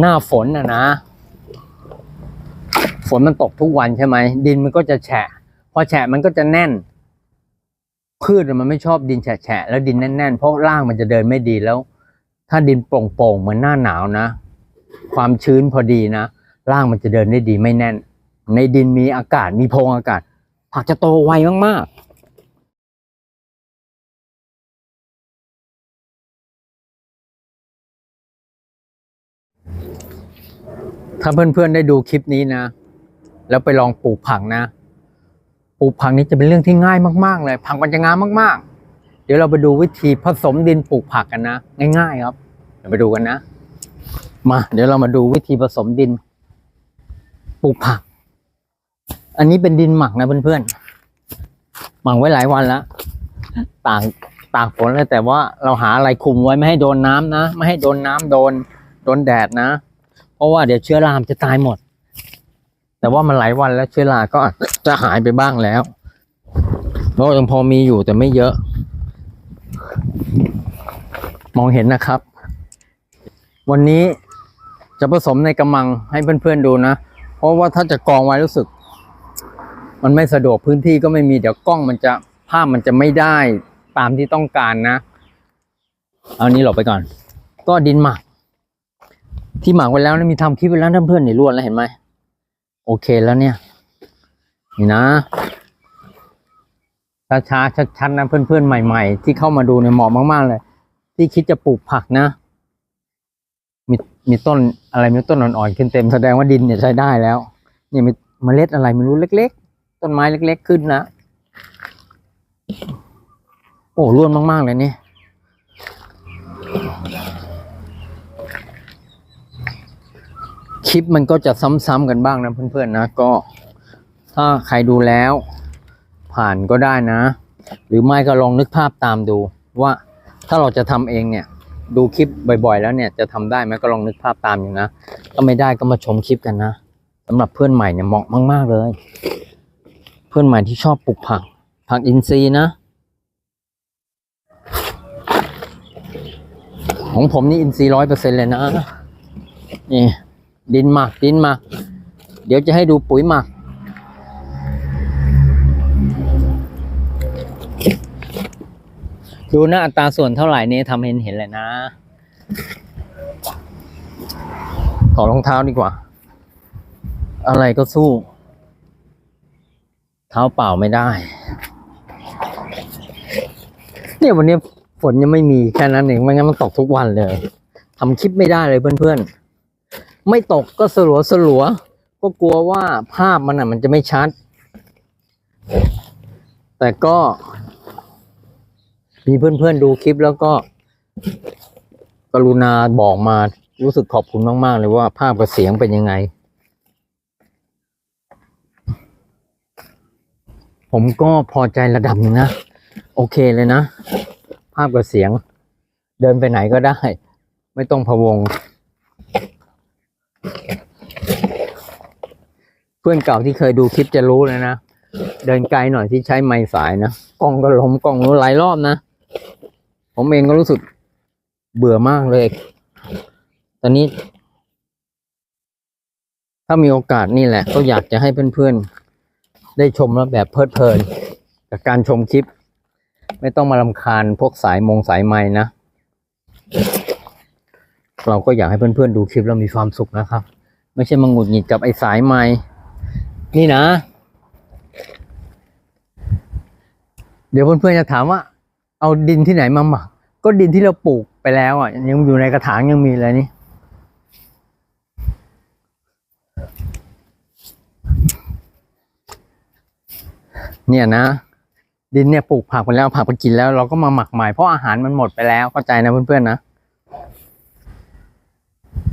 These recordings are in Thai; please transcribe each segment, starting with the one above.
หน้าฝนนะนะ ฝนมันตกทุกวันใช่ไหม ดินมันก็จะแฉะ พอแฉะมันก็จะแน่น พืชมันไม่ชอบดินแฉะแล้วดินแน่นๆ เพราะรากมันจะเดินไม่ดีแล้ว ถ้าดินโปร่งๆ เหมือนหน้าหนาวนะ ความชื้นพอดีนะรากมันจะเดินได้ดีไม่แน่น ในดินมีอากาศมีโพรงอากาศ ผักจะโตไวมากๆ ถ้าเพื่อนๆได้ดูคลิปนี้นะ แล้วไปลองปลูกผักนะ ปลูกผักนี้จะเป็นเรื่องที่ง่ายมากๆเลย ผักมันจะงามมากๆ เดี๋ยวเราไปดูวิธีผสมดินปลูกผักกันนะ ง่าย ๆ ครับ เดี๋ยวไปดูกันนะ มาเดี๋ยวเรามาดูวิธีผสมดิน ปลูกผัก อันนี้เป็นดินหมักนะเพื่อนๆหมักไว้หลายวันแล้วตากตากฝนเลยแต่ว่าเราหาอะไรคุมไว้ไม่ให้โดนน้ำนะ ไม่ให้โดนน้ำโดน โดนแดดนะ เพราะว่าเดี๋ยวเชื้อรามจะตายหมด แต่ว่ามันหลายวันแล้วเชื้อราก็จะหายไปบ้างแล้วเพราะยังพอมีอยู่แต่ไม่เยอะ มองเห็นนะครับ วันนี้จะผสมในกำมังให้เพื่อนๆดูนะ เพราะว่าถ้าจะกองไว้รู้สึก มันไม่สะดวกพื้นที่ก็ไม่มีเดี๋ยวกล้องมันจะภาพมันจะไม่ได้ตามที่ต้องการนะ เอานี้หลบไปก่อน ก็ดินหมัก ที่หมักไว้แล้วนะมีทำคลิปไว้แล้วนเพื่อนๆนี่รวนแล้วเห็นไหมโอเคแล้วเนี่ย นี่นะช้าๆชัดๆนะเพื่อนๆใหม่ ๆ ที่เข้ามาดูเนี่ยเหมาะมาก ๆ เลย ที่คิดจะปลูกผักนะ มีมีต้นอะไรมีต้นอ่อนๆขึ้นเต็มแสดงว่าดินเนี่ยใช้ได้แล้ว เนี่ยมีเมล็ดอะไรไม่รู้เล็ก ๆ ต้นไม้เล็ก ๆ ขึ้นนะ โอ้ร่วนมาก ๆ เลยนี่ คลิปมันก็จะซ้ำๆกันบ้างนะเพื่อนๆนะก็ ถ้าใครดูแล้ว ผ่านก็ได้นะ หรือไม่ก็ลองนึกภาพตามดูว่าถ้าเราจะทำเองเนี่ย ดูคลิปบ่อยๆ แล้วเนี่ยจะทำได้ไหมก็ลองนึกภาพตามอยู่นะก็ไม่ได้ก็มาชมคลิปกันนะสำหรับเพื่อนใหม่เนี่ยเหมาะมาก ๆ เลย เพื่อนใหม่ที่ชอบปลูกผัก ผักอินทรีย์นะ ของผมนี่อินทรีย์ร้อยเปอร์เซ็นเลยนะนี่ ดินหมักดินหมัก เดี๋ยวจะให้ดูปุ๋ยหมัก ดูนะอัตราส่วนเท่าไหร่นี่ทำเห็นเห็นเลยนะถอดรองเท้าดีกว่า อะไรก็สู้ เท้าเปล่าไม่ได้ เนี่ยวันนี้ฝนยังไม่มีแค่นั้นเองไม่งั้นมันตกทุกวันเลยทำคลิปไม่ได้เลยเพื่อนๆ ไม่ตกก็สลัวสลัวก็กลัวว่าภาพมันอะ มันจะไม่ชัด แต่ก็ มีเพื่อนๆดูคลิปแล้วก็ กรุณาบอกมารู้สึกขอบคุณมาก ๆ เลยว่าภาพกับเสียงเป็นยังไง ผมก็พอใจระดับนึงนะ โอเคเลยนะ ภาพกับเสียง เดินไปไหนก็ได้ ไม่ต้องพะวง พื่อนเก่าที่เคยดูคลิปจะรู้เลยนะ เดินไกลหน่อยที่ใช้ไม้สายนะกล้องก็ล้มกล้องรู้หลายรอบนะ ผมเองก็รู้สึกเบื่อมากเลย ตอนนี้ ถ้ามีโอกาสนี่แหละ ก็อยากจะให้เพื่อนๆ ได้ชมแล้วแบบเพลิดเพลิน กับการชมคลิป ไม่ต้องมาลำคาญพวกสายมงสายไม้นะ เราก็อยากให้เพื่อนๆดูคลิปแล้วมีความสุขนะครับ ไม่ใช่มาหงุดหงิดกับไอ้สายไม้ นี่นะ เดี๋ยวเพื่อนๆจะถามว่า เอาดินที่ไหนมาหมัก ก็ดินที่เราปลูกไปแล้วอะ ยังอยู่ในกระถางยังมีเลยนี่เนี่ยนะ ดินเนี่ยปลูกผักไปแล้วผักไปกินแล้วเราก็มาหมักใหม่เพราะอาหารมันหมดไปแล้วเข้าใจนะเพื่อนๆนะ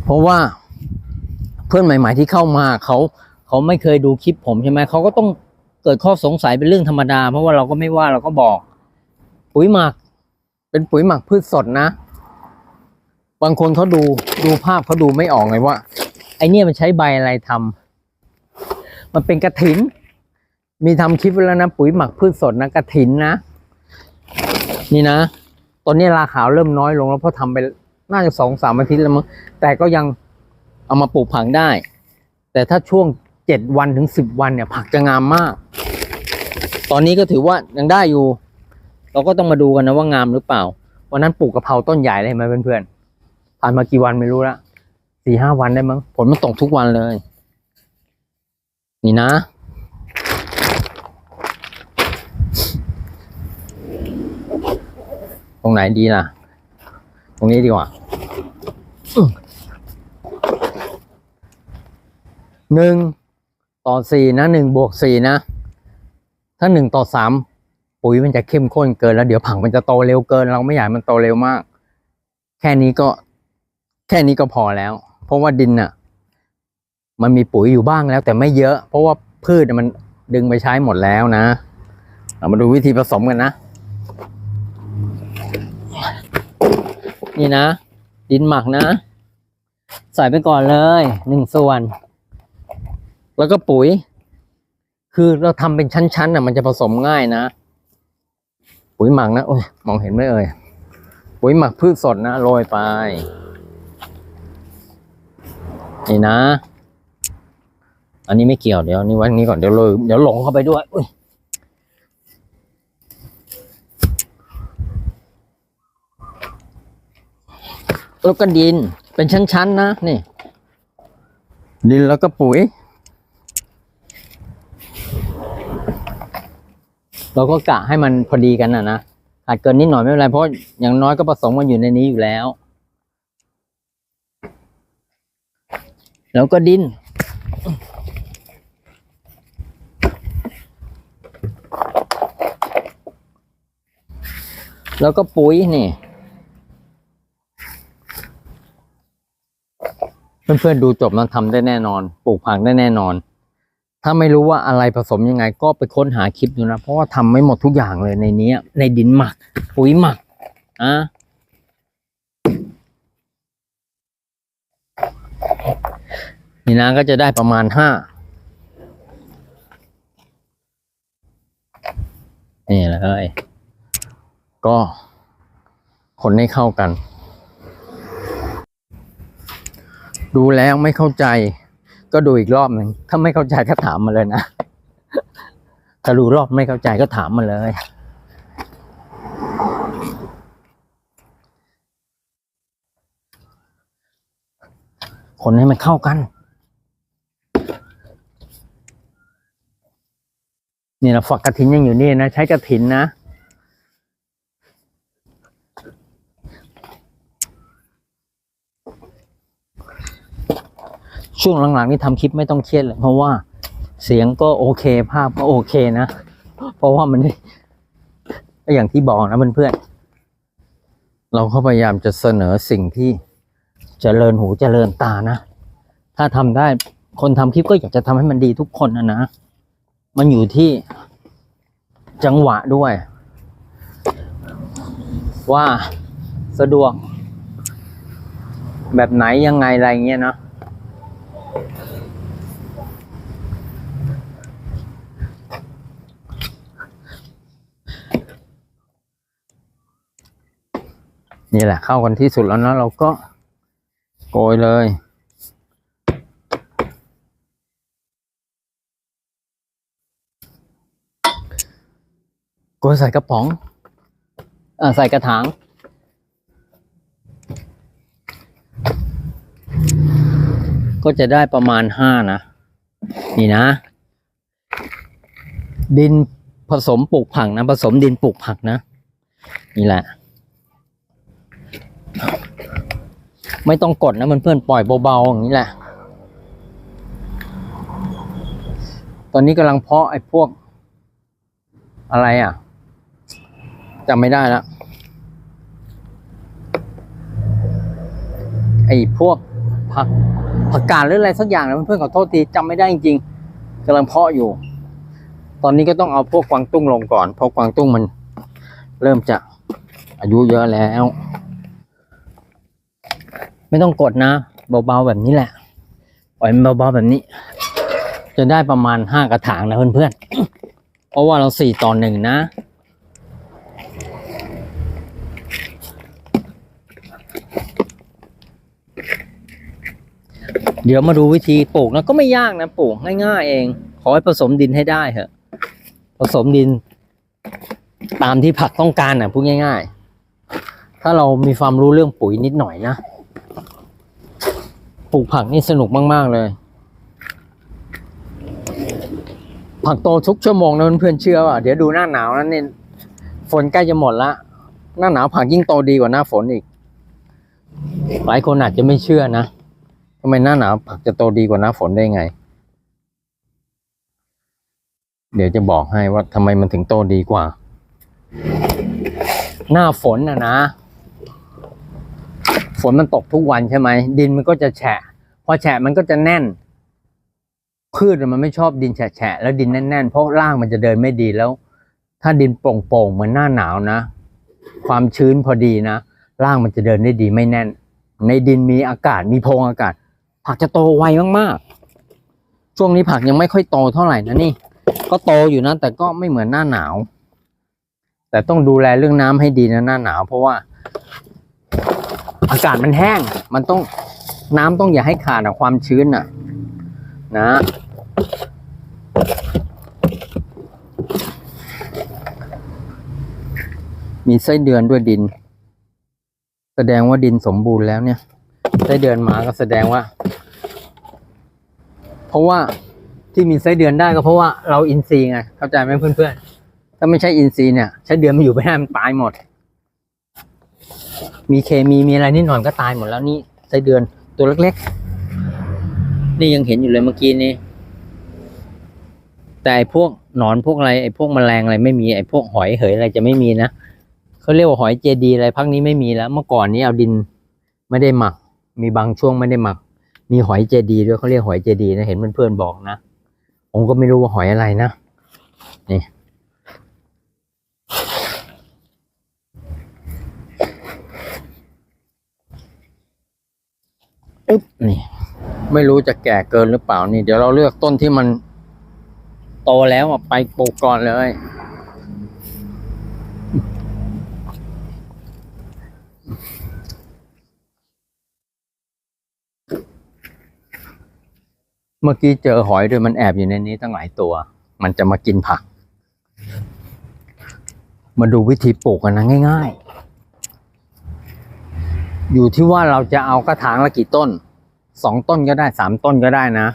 เพราะว่าเพื่อนใหม่ ๆ ที่เข้ามาเขา เขาไม่เคยดูคลิปผมใช่ไหมเขาก็ต้องเกิดข้อสงสัยเป็นเรื่องธรรมดา เพราะว่าเราก็ไม่ว่าเราก็บอก ปุ๋ยหมัก เป็นปุ๋ยหมักพืชสดนะ บางคนเขาดูดูภาพเขาดูไม่ออกไงว่า ไอเนี่ยมันใช้ใบอะไรทำมันเป็นกระถิน มีทำคลิปไว้แล้วนะปุ๋ยหมักพืชสดนะกระถินนะ นี่นะตอนนี้ราขาวเริ่มน้อยลงแล้วเพราะทำไปน่าจะสองสามอาทิตย์แล้วมั้งแต่ก็ยังเอามาปลูกผักได้ แต่ถ้าช่วง เจ็ดวันถึงสิบวันเนี่ย ผักจะงามมาก ตอนนี้ก็ถือว่ายังได้อยู่ เราก็ต้องมาดูกันนะว่างามหรือเปล่า วันนั้นปลูกกะเพราต้นใหญ่เลยเห็นไหมเพื่อนๆผ่านมากี่วันไม่รู้ละสี่ห้าวันได้มั้งผลมันตกทุกวันเลย นี่นะ ตรงไหนดีล่ะ ตรงนี้ดีกว่าหนึ่ง ต่อสี่นะหนึ่งบวกสี่นะ ถ้าหนึ่งต่อสามปุ๋ยมันจะเข้มข้นเกินแล้วเดี๋ยวผักมันจะโตเร็วเกิน เราไม่อยากมันโตเร็วมาก แค่นี้ก็แค่นี้ก็พอแล้ว เพราะว่าดินน่ะ มันมีปุ๋ยอยู่บ้างแล้วแต่ไม่เยอะ เพราะว่าพืชมันดึงไปใช้หมดแล้วนะเรามาดูวิธีผสมกันนะ นี่นะ ดินหมักนะ ใส่ไปก่อนเลยหนึ่งส่วน แล้วก็ปุ๋ย คือเราทำเป็นชั้นๆน่ะมันจะผสมง่ายนะ ปุ๋ยหมักนะโอ้ยมองเห็นไหมเอ่ยปุ๋ยหมักพืชสดนะโรยไปนี่นะ อันนี้ไม่เกี่ยวเดี๋ยวนี่ไว้นี้ก่อนเดี๋ยวเลยเดี๋ยวหลงเข้าไปด้วยอุ้ยแล้วก็ดินเป็นชั้นๆนะนี่ ดินแล้วก็ปุ๋ย เราก็กะให้มันพอดีกันนะนะอาจเกินนิดหน่อยไม่เป็นไรเพราะอย่างน้อยก็ผสมกันอยู่ในนี้อยู่แล้ว แล้วก็ดิน แล้วก็ปุ๋ยนี่เพื่อนๆดูจบแล้วทำได้แน่นอน ปลูกผักได้แน่นอน ถ้าไม่รู้ว่าอะไรผสมยังไง ก็ไปค้นหาคลิปดูนะ เพราะว่าทำไม่หมดทุกอย่างเลยในนี้ในดินหมักปุ๋ยหมักอะนี่นะก็จะได้ประมาณห้านี่เลยก็คนให้เข้ากัน ดูแล้วไม่เข้าใจ ก็ดูอีกรอบหนึ่งถ้าไม่เข้าใจก็ถามมาเลยนะถ้าดูรอบไม่เข้าใจก็ถามมาเลย คนให้มันเข้ากัน นี่นะฝักกระถินยังอยู่นี่นะ ใช้กระถินนะ ช่วงหลังๆนี่ทำคลิปไม่ต้องเครียดเลยเพราะว่าเสียงก็โอเค ภาพก็โอเคนะ เพราะว่ามันอย่างที่บอกนะเพื่อนๆเราก็พยายามจะเสนอสิ่งที่เจริญหูเจริญตานะ ถ้าทำได้คนทำคลิปก็อยากจะทำให้มันดีทุกคนนะนะ มันอยู่ที่จังหวะด้วย ว่าสะดวก แบบไหนยังไงอะไรเงี้ยเนาะ นี่แหละเข้ากันที่สุดแล้วนะเราก็โกยเลย โกยใส่กระป๋องอใส่กระถางก็จะได้ประมาณห้านะ นี่นะ ดินผสมปลูกผักนะ ผสมดินปลูกผักนะ นี่แหละ ไม่ต้องกดนะเพื่อนๆปล่อยเบาๆอย่างนี้แหละ ตอนนี้กำลังเพาะไอ้พวก อะไรอะจำไม่ได้แล้วไอ้พวกผักผักกาดหรืออะไรสักอย่างนะเพื่อนๆขอโทษทีจำไม่ได้จริงๆกำลังเพาะอยู่ ตอนนี้ก็ต้องเอาพวกกวางตุ้งลงก่อน เพราะกวางตุ้งมัน เริ่มจะอายุเยอะแล้ว ไม่ต้องกดนะ เบาๆแบบนี้แหละ ปล่อยมันเบาๆแบบนี้ จะได้ประมาณห้ากระถางนะเพื่อนๆ เพราะว่าเราสี่ต่อหนึ่งนะเดี๋ยวมาดูวิธีปลูกนะก็ไม่ยากนะปลูกง่ายๆเอง ขอให้ผสมดินให้ได้เถอะ ผสมดิน ตามที่ผักต้องการนะพูดง่าย ๆ ถ้าเรามีความรู้เรื่องปุ๋ยนิดหน่อยนะ ลูกผักนี่สนุกมาก ๆ เลย ผักโตทุกชั่วโมงนะเพื่อนๆเชื่อว่าเดี๋ยวดูหน้าหนาวนั้นนี่ฝนใกล้จะหมดละ หน้าหนาวผักยิ่งโตดีกว่าหน้าฝนอีก หลายคนอาจจะไม่เชื่อนะทำไมหน้าหนาวผักจะโตดีกว่าหน้าฝนได้ไง เดี๋ยวจะบอกให้ว่าทำไมมันถึงโตดีกว่า หน้าฝนนะนะ นมันตกทุกวันใช่ไหมดินมันก็จะแฉะพอแฉะมันก็จะแน่น พืชมันไม่ชอบดินแฉะแล้วดินแน่นๆเพราะรากมันจะเดินไม่ดีแล้ว ถ้าดินโป่งๆเหมือนหน้าหนาวนะ ความชื้นพอดีนะรากมันจะเดินได้ดีไม่แน่น ในดินมีอากาศมีโพรงอากาศ ผักจะโตไวมากๆ ช่วงนี้ผักยังไม่ค่อยโตเท่าไหร่นะนี่ ก็โตอยู่นะ แต่ก็ไม่เหมือนหน้าหนาว แต่ต้องดูแลเรื่องน้ำให้ดีนะหน้าหนาว เพราะว่า อากาศมันแห้ง มันต้องน้ำต้องอย่าให้ขาดอะความชื้นอะนะมีไส้เดือนด้วยดิน แสดงว่าดินสมบูรณ์แล้วเนี่ยไส้เดือนมาก็แสดงว่า เพราะว่าที่มีไส้เดือนได้ก็เพราะว่าเราอินทรีย์ไงเข้าใจไหมเพื่อนๆถ้าไม่ใช่อินทรีย์เนี่ยไส้เดือนมันอยู่ไม่ได้มันตายหมด มีเคมีมีอะไรนิดหน่อยก็ตายหมดแล้วนี่ไส้เดือนตัวเล็กๆ นี่ยังเห็นอยู่เลยเมื่อกี้นี้แต่ไอพวกหนอนพวกอะไรไอ้พวกแมลงอะไรไม่มีไอ้พวกหอยเหยอะไรจะไม่มีนะเขาเรียกว่าหอยเจดีอะไรพักนี้ไม่มีแล้ว เมื่อก่อนนี้เอาดินไม่ได้หมัก มีบางช่วงไม่ได้หมัก มีหอยเจดีด้วยเขาเรียกหอยเจดีนะเห็นเพื่อนๆบอกนะ ผมก็ไม่รู้ว่าหอยอะไรนะนี่ อึ๊บนี่ ไม่รู้จะแก่เกินหรือเปล่านี่ เดี๋ยวเราเลือกต้นที่มันโตแล้วอะไปปลูกก่อนเลย เมื่อกี้เจอหอยด้วยมันแอบอยู่ในนี้ตั้งหลายตัว มันจะมากินผัก มาดูวิธีปลูกกันนะง่าย ๆ อยู่ที่ว่าเราจะเอากระถางละกี่ต้น สองต้นก็ได้สามต้นก็ได้นะ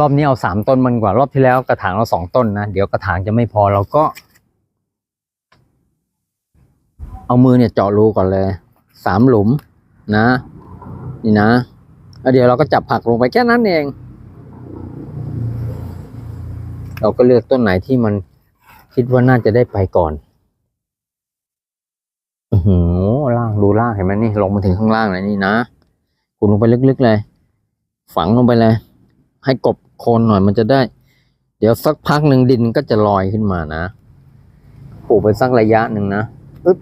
รอบนี้เอาสามต้นมันกว่ารอบที่แล้วกระถางเราสองต้นนะ เดี๋ยวกระถางจะไม่พอเราก็ เอามือเนี่ยเจาะรูก่อนเลยสามหลุมนะ นี่นะแล้วเดี๋ยวเราก็จับผักลงไปแค่นั้นเอง เราก็เลือกต้นไหนที่มันคิดว่าน่าจะได้ไปก่อน อือหือล่างดูล่างเห็นไหมนี่ลงมาถึงข้างล่างเลยนี่นะขุดลงไปลึกๆเลย ฝังลงไปเลย ให้กบโคนหน่อยมันจะได้ เดี๋ยวสักพักหนึ่งดินก็จะลอยขึ้นมานะปลูกไปสักระยะหนึ่งนะปึ๊บ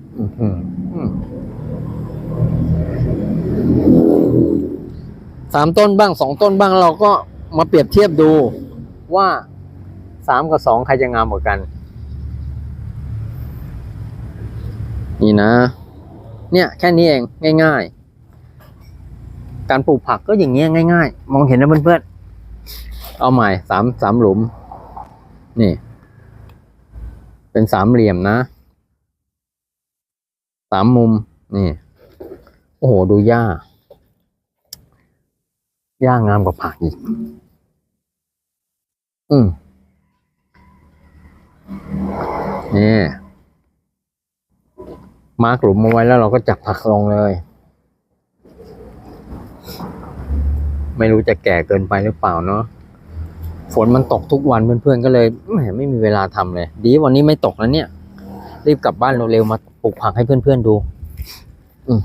สามต้นบ้างสองต้นบ้างเราก็มาเปรียบเทียบดูว่าสามกับสองใครจะงามกว่ากัน นี่นะ เนี่ยแค่นี้เองง่ายๆ การปลูกผักก็อย่างเงี้ยง่าย ๆ มองเห็นนะเพื่อนๆ เอาใหม่สามสามหลุม นี่ เป็นสามเหลี่ยมนะ สามมุม นี่ โอ้โห ดูหญ้าหญ้างามกว่าผักอีก อืมนี่ มาร์กหลุมมาไว้แล้วเราก็จับผักลงเลย ไม่รู้จะแก่เกินไปหรือเปล่าเนาะฝนมันตกทุกวันเพื่อนๆก็เลยแหมไม่มีเวลาทำเลย ดีวันนี้ไม่ตกแล้วเนี่ย รีบกลับบ้านเร็วๆมาปลูกผักให้เพื่อนๆดู อืม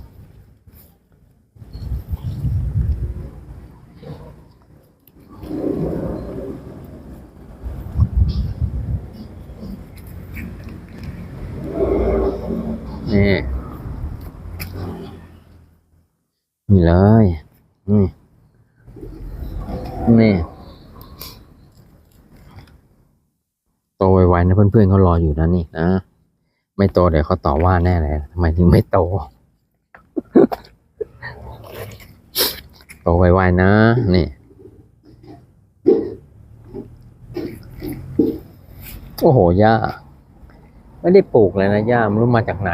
นี่ นี่เลย นี่ นี่โตไวๆนะเพื่อนๆเขารออยู่นะนี่นะไม่โตเดี๋ยวเขาต่อว่าแน่เลยทำไมถึงไม่โต โตไวๆนะ นี่ โอ้โหหญ้าไม่ได้ปลูกเลยนะหญ้าไม่รู้มาจากไหน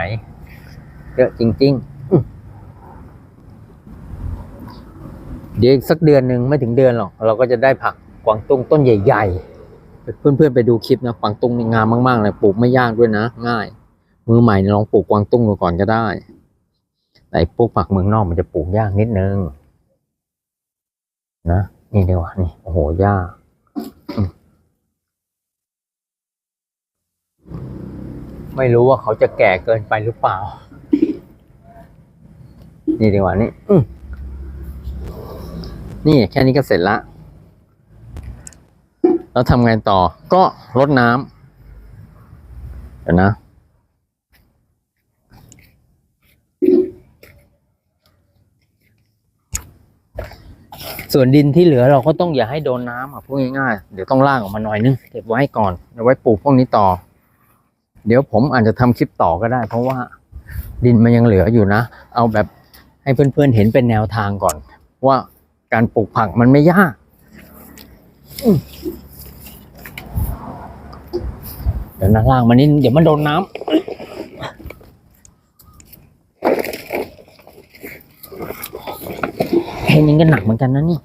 เยอะจริง ๆอื้อ เดี๋ยวอีกสักเดือนหนึ่งไม่ถึงเดือนหรอก เราก็จะได้ผักกวางตุ้งต้นใหญ่ ๆ เพื่อนๆไปดูคลิปนะกวางตุ้งนี่งามมากๆเลยปลูกไม่ยากด้วยนะ ง่าย มือใหม่ลองปลูกกวางตุ้งดูก่อนก็ได้แต่พวกผักเมืองนอกมันจะปลูกยากนิดนึงนะนี่เดียวะนี่โอ้โหยากไม่รู้ว่าเขาจะแก่เกินไปหรือเปล่า นี่ดีกว่านี่อื นี่แค่นี้ก็เสร็จละ แล้วทำไงต่อ ก็รดน้ำเดี๋ยวนะส่วนดินที่เหลือเราก็ต้องอย่าให้โดนน้ำอะพูดง่ายๆเดี๋ยวต้องล่างออกมาหน่อยนึงเก็บไว้ก่อนเอาไว้ปลูกพวกนี้ต่อ เดี๋ยวผมอาจจะทำคลิปต่อก็ได้ เพราะว่าดินมันยังเหลืออยู่นะ เอาแบบให้เพื่อนๆเห็นเป็นแนวทางก่อน ว่า การปลูกผักมันไม่ยากเดี๋ยวนะล่างมานิดนึงเดี๋ยวมันโดนน้ำแค่นี้ก็หนักเหมือนกันนะนี่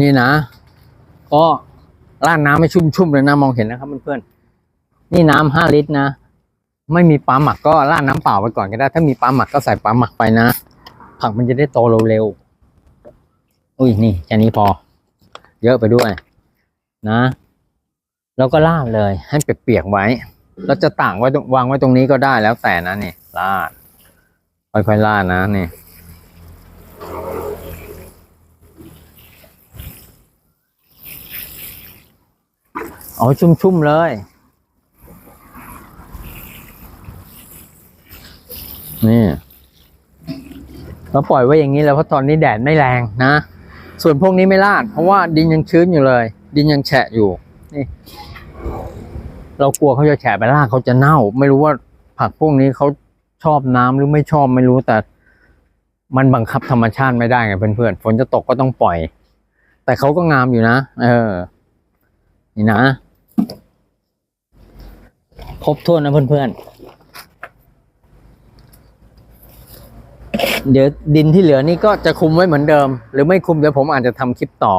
นี่นะ ก็ราดน้ำไม่ชุ่มๆเลยนะมองเห็นนะครับเพื่อนๆนี่น้ำห้าลิตรนะ ไม่มีปลาหมักก็ราดน้ำเปล่าไปก่อนก็ได้ ถ้ามีปลาหมักก็ใส่ปลาหมักไปนะ ผักมันจะได้โตเร็วๆอุ้ยนี่แค่นี้พอ เยอะไปด้วย นะแล้วก็ราดเลยให้เปียกๆไว้ แล้วจะต่างไว้วางไว้ตรงนี้ก็ได้แล้วแต่นะนี่ราดค่อยๆราดนะนี่ เอาชุ่มๆเลย นี่เราปล่อยไว้อย่างนี้แล้วเพราะตอนนี้แดดไม่แรงนะ ส่วนพวกนี้ไม่ลาด เพราะว่าดินยังชื้นอยู่เลย ดินยังแฉะอยู่ นี่ เรากลัวเขาจะแฉะไปลากเขาจะเน่า ไม่รู้ว่าผักพวกนี้เขาชอบน้ำหรือไม่ชอบไม่รู้แต่มันบังคับธรรมชาติไม่ได้ไงเพื่อนๆฝนจะตกก็ต้องปล่อย แต่เขาก็งามอยู่นะ เออ นี่นะ ครบถ้วนนะเพื่อนๆ เดี๋ยวดินที่เหลือนี่ก็จะคุมไว้เหมือนเดิม หรือไม่คุมเดี๋ยวผมอาจจะทำคลิปต่อ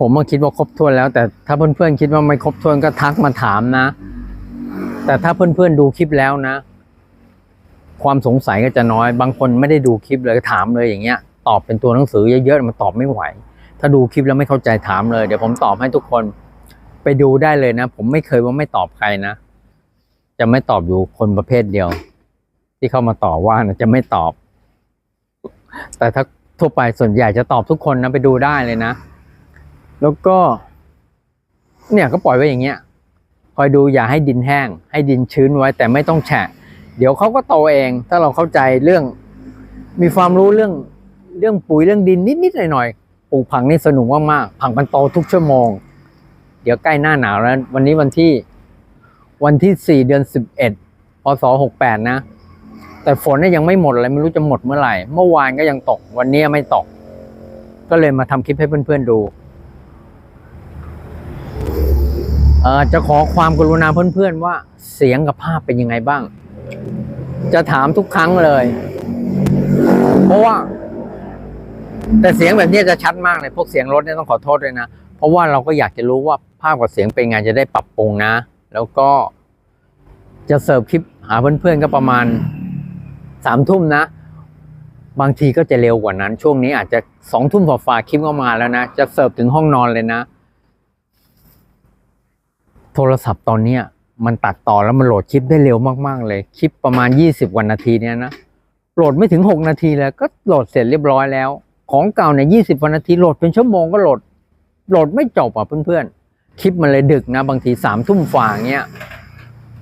ผมก็คิดว่าครบถ้วนแล้ว แต่ถ้าเพื่อนๆคิดว่าไม่ครบถ้วนก็ทักมาถามนะ แต่ถ้าเพื่อนๆดูคลิปแล้วนะ ความสงสัยก็จะน้อย บางคนไม่ได้ดูคลิปเลยถามเลยอย่างเงี้ย ตอบเป็นตัวหนังสือเยอะๆมันตอบไม่ไหว ถ้าดูคลิปแล้วไม่เข้าใจถามเลย เดี๋ยวผมตอบให้ทุกคน ไปดูได้เลยนะ ผมไม่เคยว่าไม่ตอบใครนะ จะไม่ตอบอยู่คนประเภทเดียว ที่เข้ามาต่อว่านะจะไม่ตอบ แต่ถ้าทั่วไปส่วนใหญ่จะตอบทุกคนนะไปดูได้เลยนะ แล้วก็ เนี่ยก็ปล่อยไว้อย่างเงี้ยคอยดูอย่าให้ดินแห้ง ให้ดินชื้นไว้แต่ไม่ต้องแฉะ เดี๋ยวเขาก็โตเอง ถ้าเราเข้าใจเรื่อง มีความรู้เรื่องเรื่องปุ๋ยเรื่องดินนิดๆหน่อยๆปลูกผักนี่สนุกมากๆผักมันโตทุกชั่วโมง ดี๋ยวใกล้หน้าหนาวแล้ว วันนี้วันที่วันที่สี่เดือนสิบเอ็ดพศหกแปดนะ แต่ฝนเนี่ยยังไม่หมดเลยไม่รู้จะหมดเมื่อไหร่ เมื่อวานก็ยังตก วันนี้ไม่ตก ก็เลยมาทำคลิปให้เพื่อนๆดูเอ่อจะขอความกรุณาเพื่อนๆว่าเสียงกับภาพเป็นยังไงบ้าง จะถามทุกครั้งเลย เพราะว่า แต่เสียงแบบนี้จะชัดมากเลย พวกเสียงรถเนี่ยต้องขอโทษด้วยนะ เพราะว่าเราก็อยากจะรู้ว่า ภาพกับเสียงเป็นไงจะได้ปรับปรุงนะ แล้วก็จะเสิร์ฟคลิปหาเพื่อนๆก็ประมาณสามทุ่มนะ บางทีก็จะเร็วกว่านั้น ช่วงนี้อาจจะสองทุ่มฝ่าๆคลิปก็มาแล้วนะ จะเสิร์ฟถึงห้องนอนเลยนะ โทรศัพท์ตอนเนี้ยมันตัดต่อแล้วมันโหลดคลิปได้เร็วมากๆ เลย คลิปประมาณยี่สิบวันนาทีเนี่ยนะ โหลดไม่ถึงหกนาทีเลยก็โหลดเสร็จเรียบร้อยแล้ว ของเก่าเนี่ยยี่สิบวันนาทีโหลดเป็นชั่วโมงก็โหลด โหลดไม่จบอะเพื่อนๆ คลิปมันเลยดึกนะ บางทีสามทุ่มฝ่าเงี้ย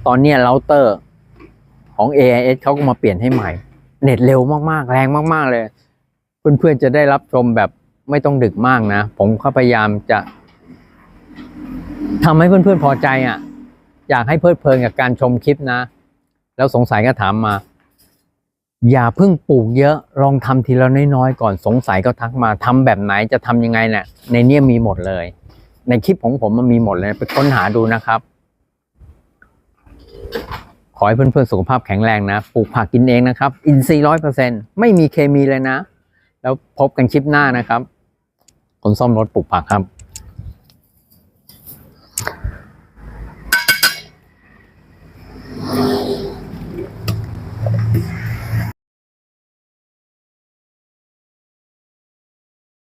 ตอนเนี้ยเราเตอร์ของ AIS เขาก็มาเปลี่ยนให้ใหม่ เน็ตเร็วมากๆ แรงมาก ๆ เลย เพื่อน ๆ จะได้รับชมแบบไม่ต้องดึกมากนะ ผมก็พยายามจะทำให้เพื่อน ๆ พอใจอะ อยากให้เพลิดเพลินกับการชมคลิปนะ แล้วสงสัยก็ถามมา อย่าเพิ่งปลูกเยอะ ลองทำทีละน้อยๆ ก่อนสงสัยก็ทักมาทำแบบไหนจะทำยังไงเนี่ยในเนี้ยมีหมดเลย ในคลิปของผมมันมีหมดเลยไปค้นหาดูนะครับ ขอให้เพื่อนๆสุขภาพแข็งแรงนะปลูกผักกินเองนะครับ อินทรีย์ร้อยเปอร์เซ็นไม่มีเคมีเลยนะ แล้วพบกันคลิปหน้านะครับ คนซ่อมรถปลูกผักครับ